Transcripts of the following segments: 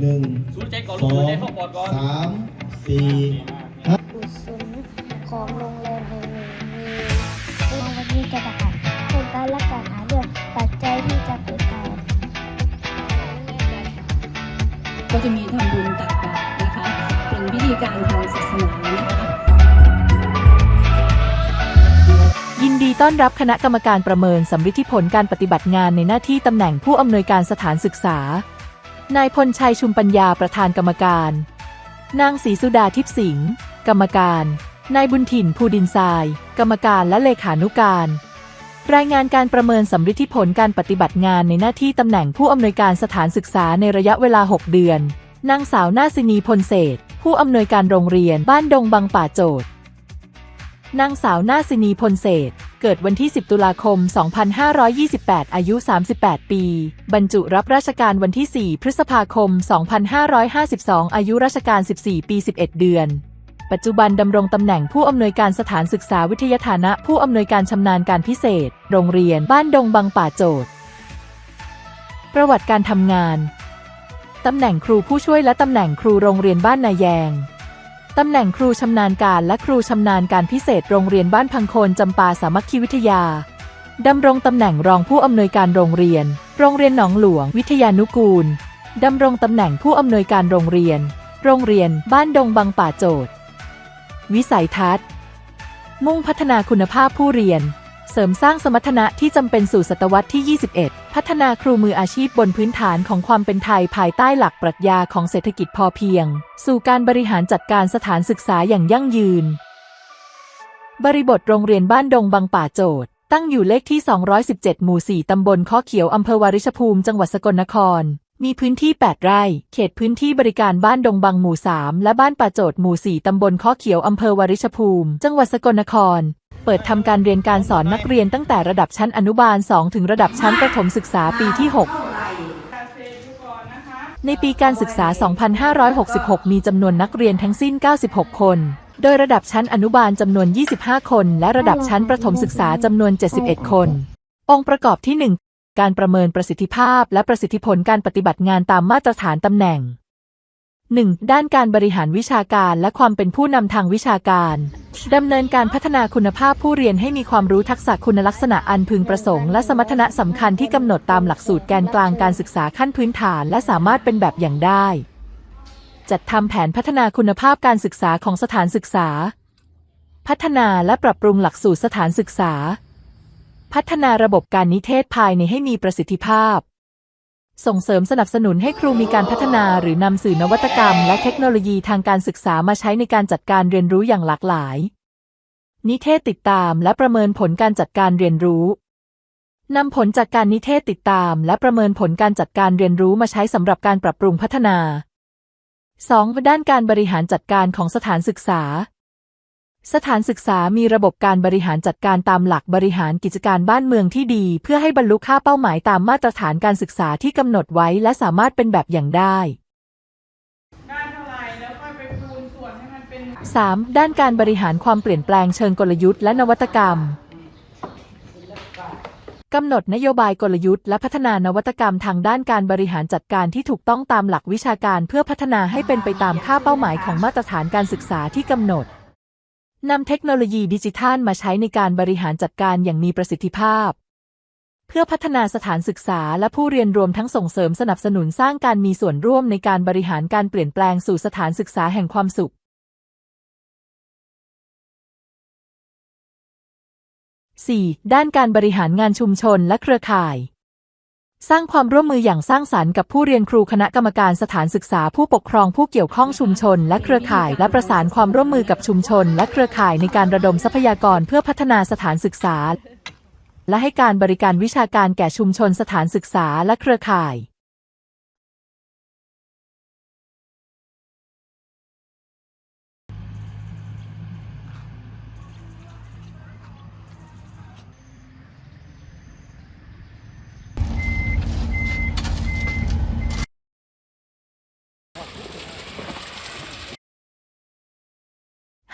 หนึ่งสูดใจก่อนสลูอกสูดงใจเข้าปอดก่อน สามสี่ห้า บุสุนของโรงแรมแห่งหนึ่งมีซึ่งวันนี้จะประกาศโครงการและการหาเรื่องปัจจัยที่จะเกิดการ ก็จะมีทำบุญตักบาตรนะคะ เป็นพิธีการทางศาสนานะคะ ยินดีต้อนรับคณะกรรมการประเมินสำฤทธิผลการปฏิบัติงานในหน้าที่ตำแหน่งผู้อำนวยการสถานศึกษา นายพลชัยชุมปัญญาประธานกรรมการ นางศรีสุดาทิพสิงห์กรรมการ นายบุญถิ่นภูดินทราย กรรมการและเลขานุการ รายงานการประเมินสำฤทธิผลการปฏิบัติงานในหน้าที่ตำแหน่งผู้อำนวยการสถานศึกษาในระยะเวลา 6 เดือน นางสาวนาซินีพลเศษ ผู้อำนวยการโรงเรียนบ้านดงบางป่าโจทย์นางสาวนาซินีพลเศษ เกิดวันที่ 10 ตุลาคม 2528 อายุ 38 ปี บรรจุรับราชการวันที่ 4 พฤษภาคม 2552 อายุราชการ 14 ปี 11 เดือน ปัจจุบันดำรงตำแหน่งผู้อำนวยการสถานศึกษาวิทยาฐานะผู้อำนวยการชำนาญการพิเศษ โรงเรียนบ้านดงบางป่าโจทย์ ประวัติการทำงาน ตำแหน่งครูผู้ช่วยและตำแหน่งครูโรงเรียนบ้านนาแยง ตำแหน่งครูชำนาญการและครูชำนาญการพิเศษโรงเรียนบ้านพังโคนจำปาสามัคคีวิทยาดำรงตำแหน่งรองผู้อำนวยการโรงเรียน โรงเรียนหนองหลวง วิทยานุกูลดำรงตำแหน่งผู้อำนวยการโรงเรียน โรงเรียนบ้านดงบางป่าโจดวิสัยทัศน์ มุ่งพัฒนาคุณภาพผู้เรียน เสริมสร้างสมรรถนะที่จำเป็นสู่ศตวรรษที่ 21 พัฒนาครูมืออาชีพบนพื้นฐานของความเป็นไทยภายใต้หลักปรัชญาของเศรษฐกิจพอเพียง สู่การบริหารจัดการสถานศึกษาอย่างยั่งยืน บริบทโรงเรียนบ้านดงบางป่าโจทย์ตั้งอยู่เลขที่ 217 หมู่ 4 ตำบลข้อเขียว อำเภอวาริชภูมิ จังหวัดสกลนคร มีพื้นที่ 8 ไร่ เขตพื้นที่บริการบ้านดงบางหมู่ 3 และบ้านป่าโจทย์หมู่ 4 ตำบลข้อเขียว อำเภอวาริชภูมิ จังหวัดสกลนคร ปิดทำการเรียนการสอนนักเรียนตั้งแต่ระดับชั้นอนุบาล 2 ถึงระดับชั้นประถมศึกษาปีที่ 6 ในปีการศึกษา 2566 มีจำนวนนักเรียนทั้งสิ้น 96 คน โดยระดับชั้นอนุบาลจำนวน 25 คน และระดับชั้นประถมศึกษาจำนวน 71 คน องค์ประกอบที่ 1 การประเมินประสิทธิภาพและประสิทธิผลการปฏิบัติงานตามมาตรฐานตำแหน่ง 1. ด้านการบริหารวิชาการและความเป็นผู้นำทางวิชาการดำเนินการพัฒนาคุณภาพผู้เรียนให้มีความรู้ทักษะคุณลักษณะอันพึงประสงค์และสมรรถนะสำคัญที่กำหนดตามหลักสูตรแกนกลางการศึกษาขั้นพื้นฐานและสามารถเป็นแบบอย่างได้ จัดทำแผนพัฒนาคุณภาพการศึกษาของสถานศึกษา พัฒนาและปรับปรุงหลักสูตรสถานศึกษา พัฒนาระบบการนิเทศภายในให้มีประสิทธิภาพ ส่งเสริมสนับสนุนให้ครูมีการพัฒนาหรือนำสื่อนวัตกรรม และเทคโนโลยีทางการศึกษามาใช้ในการจัดการเรียนรู้อย่างหลากหลาย นิเทศติดตามและประเมินผลการจัดการเรียนรู้นำผลจากการนิเทศติดตาม และประเมินผลการจัดการเรียนรู้มาใช้สำหรับการปรับปรุงพัฒนา 2. ด้านการบริหารจัดการของสถานศึกษา สถานศึกษามีระบบการบริหารจัดการตามหลักบริหารกิจการบ้านเมืองที่ดี เพื่อให้บรรลุค่าเป้าหมายตามมาตรฐานการศึกษาที่กำหนดไว้ และสามารถเป็นแบบอย่างได้ ได้เท่าไหร่แล้วค่อยไปคูณส่วนให้มันเป็น 3. ด้านการบริหารความเปลี่ยนแปลงเชิงกลยุทธ์และนวัตกรรม กำหนดนโยบายกลยุทธ์และพัฒนานวัตกรรมทางด้านการบริหารจัดการที่ถูกต้องตามหลักวิชาการเพื่อพัฒนาให้เป็นไปตามค่าเป้าหมายของมาตรฐานการศึกษาที่กำหนด นำเทคโนโลยีดิจิทัลมาใช้ในการบริหารจัดการอย่างมีประสิทธิภาพ เพื่อพัฒนาสถานศึกษาและผู้เรียนรวมทั้งส่งเสริมสนับสนุนสร้างการมีส่วนร่วมในการบริหารการเปลี่ยนแปลงสู่สถานศึกษาแห่งความสุข 4. ด้านการบริหารงานชุมชนและเครือข่าย สร้างความร่วมมืออย่างสร้างสรรค์กับผู้เรียนครูคณะกรรมการสถานศึกษาผู้ปกครองผู้เกี่ยวข้องชุมชน และเครือข่าย และประสานความร่วมมือกับชุมชน และเครือข่ายในการระดมทรัพยากรเพื่อพัฒนาสถานศึกษา และให้การบริการวิชาการแก่ชุมชนสถานศึกษาและเครือข่าย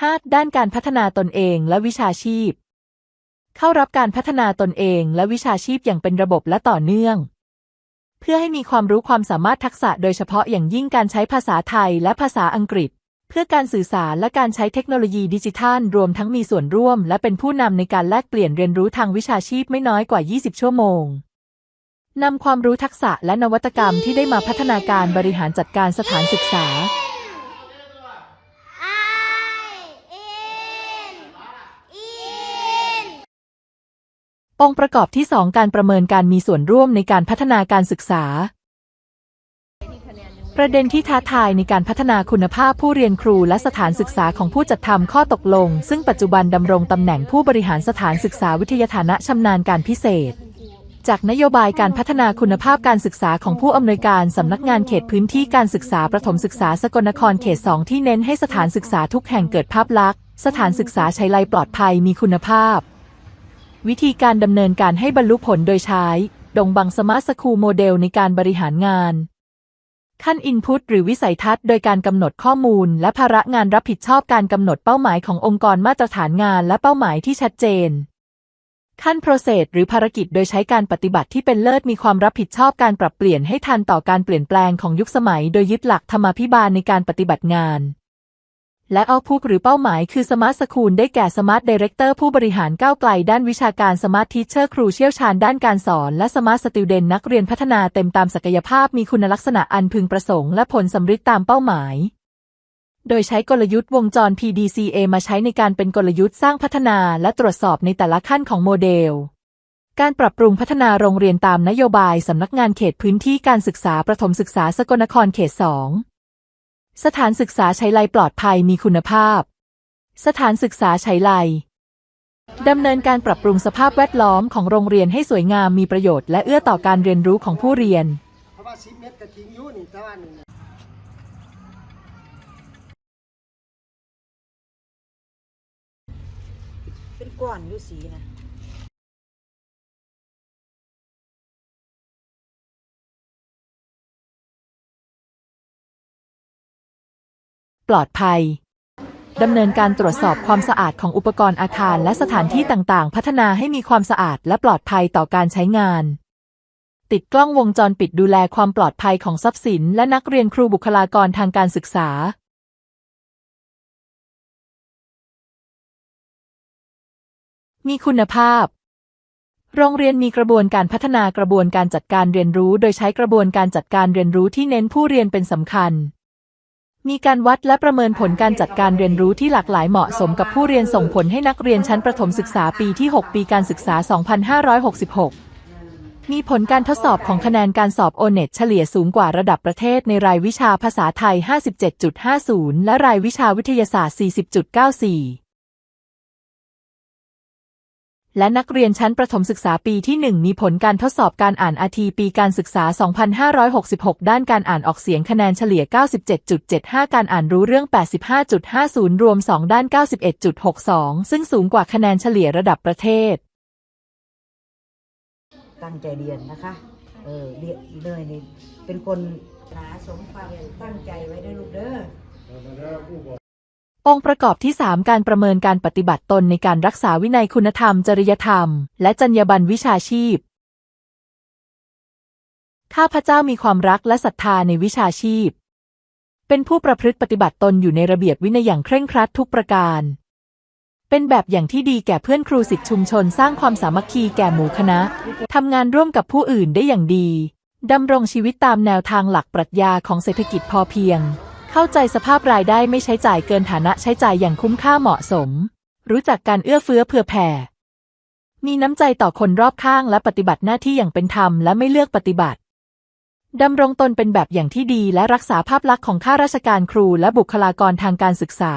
5. ด้านการพัฒนาตนเองและวิชาชีพ เข้ารับการพัฒนาตนเองและวิชาชีพอย่างเป็นระบบและต่อเนื่อง เพื่อให้มีความรู้ความสามารถทักษะโดยเฉพาะอย่างยิ่งการใช้ภาษาไทยและภาษาอังกฤษ เพื่อการสื่อสารและการใช้เทคโนโลยีดิจิทัล รวมทั้งมีส่วนร่วม และเป็นผู้นำในการแลกเปลี่ยนเรียนรู้ทางวิชาชีพไม่น้อยกว่า 20 ชั่วโมงนำความรู้ทักษะและนวัตกรรมที่ได้มาพัฒนาการบริหารจัดการสถานศึกษา องค์ประกอบที่ 2 การประเมินการมีส่วนร่วมในการพัฒนาการศึกษา ประเด็นที่ท้าทายในการพัฒนาคุณภาพผู้เรียนครูและสถานศึกษาของผู้จัดทำข้อตกลง ซึ่งปัจจุบันดำรงตำแหน่งผู้บริหารสถานศึกษาวิทยาฐานะชำนาญการพิเศษ จากนโยบายการพัฒนาคุณภาพการศึกษาของผู้อำนวยการสำนักงานเขตพื้นที่การศึกษาประถมศึกษาสกลนครเขต 2 ที่เน้นให้สถานศึกษาทุกแห่งเกิดภาพลักษณ์สถานศึกษาใช้ไลปลอดภัยมีคุณภาพ วิธีการดำเนินการให้บรรลุผลโดยใช้ ดงบังสมาร์ทสคูลโมเดลในการบริหารงาน ขั้นอินพุตหรือวิสัยทัศน์โดยการกำหนดข้อมูล และภาระงานรับผิดชอบการกำหนดเป้าหมายขององค์กรมาตรฐานงานและเป้าหมายที่ชัดเจน ขั้น process หรือภารกิจโดยใช้การปฏิบัติที่เป็นเลิศมีความรับผิดชอบการปรับเปลี่ยนให้ทันต่อการเปลี่ยนแปลงของยุคสมัย โดยยึดหลักธรรมาภิบาลในการปฏิบัติงาน และเอาพุกหรือเป้าหมายคือสมาร์ทสคูลได้แก่สมาร์ทดีเรคเตอร์ผู้บริหารก้าวไกลด้านวิชาการสมาร์ททีเชอร์ครูเชี่ยวชาญด้านการสอน และสมาร์ทสติวเดนนักเรียนพัฒนาเต็มตามศักยภาพมีคุณลักษณะอันพึงประสงค์และผลสำฤทธิ์ตามเป้าหมาย โดยใช้กลยุทธ์วงจร PDCA มาใช้ในการเป็นกลยุทธ์สร้างพัฒนาและตรวจสอบในแต่ละขั้นของโมเดลการปรับปรุงพัฒนาโรงเรียนตามนโยบายสำนักงานเขตพื้นที่การศึกษาประถมศึกษาสกลนครเขต 2 สถานศึกษาใช้ไลปลอดภัยมีคุณภาพ สถานศึกษาใช้ไลดำเนินการปรับปรุงสภาพแวดล้อมของโรงเรียนให้สวยงามมีประโยชน์และเอื้อต่อการเรียนรู้ของผู้เรียน เป็นก้อนอยู่สีนะ ปลอดภัยดำเนินการตรวจสอบความสะอาดของอุปกรณ์อาคารและสถานที่ต่างๆ พัฒนาให้มีความสะอาดและปลอดภัยต่อการใช้งาน ติดกล้องวงจรปิดดูแลความปลอดภัยของทรัพย์สิน และนักเรียนครูบุคลากรทางการศึกษา มีคุณภาพ โรงเรียนมีกระบวนการพัฒนากระบวนการจัดการเรียนรู้ โดยใช้กระบวนการจัดการเรียนรู้ที่เน้นผู้เรียนเป็นสำคัญ มีการวัดและประเมินผลการจัดการเรียนรู้ที่หลากหลายเหมาะสมกับผู้เรียนส่งผลให้นักเรียนชั้นประถมศึกษาปีที่ 6 ปีการศึกษา 2566 มีผลการทดสอบของคะแนนการสอบโอเน็ตเฉลี่ยสูงกว่าระดับประเทศในรายวิชาภาษาไทย 57.50 และรายวิชาวิทยาศาสตร์ 40.94 และนักเรียนชั้นประถมศึกษาปีที่ 1 มีผลการทดสอบการอ่านอาทีปีการศึกษา 2566 ด้านการอ่านออกเสียงคะแนนเฉลี่ย 97.75 การอ่านรู้เรื่อง 85.50 รวม 2 ด้าน 91.62 ซึ่งสูงกว่าคะแนนเฉลี่ยระดับประเทศ ตั้งใจเรียนนะคะ เออเรียนเลยนี่เป็นคนหาสมความตั้งใจไว้ด้วยลูกเด้อ องค์ประกอบที่ 3 การประเมินการปฏิบัติตนในการรักษาวินัยคุณธรรม จริยธรรม และจรรยาบรรณวิชาชีพ ข้าพเจ้ามีความรักและศรัทธาในวิชาชีพ เป็นผู้ประพฤติปฏิบัติตนอยู่ในระเบียบวินัยอย่างเคร่งครัดทุกประการ เป็นแบบอย่างที่ดีแก่เพื่อนครูสิทธิชุมชนสร้างความสามัคคีแก่หมู่คณะ ทำงานร่วมกับผู้อื่นได้อย่างดี ดำรงชีวิตตามแนวทางหลักปรัชญาของเศรษฐกิจพอเพียง เข้าใจสภาพรายได้ไม่ใช้จ่ายเกินฐานะใช้จ่ายอย่างคุ้มค่าเหมาะสม รู้จักการเอื้อเฟื้อเผื่อแผ่ มีน้ำใจต่อคนรอบข้างและปฏิบัติหน้าที่อย่างเป็นธรรมและไม่เลือกปฏิบัติดำรงตนเป็นแบบอย่างที่ดีและรักษาภาพลักษณ์ของข้าราชการครูและบุคลากรทางการศึกษา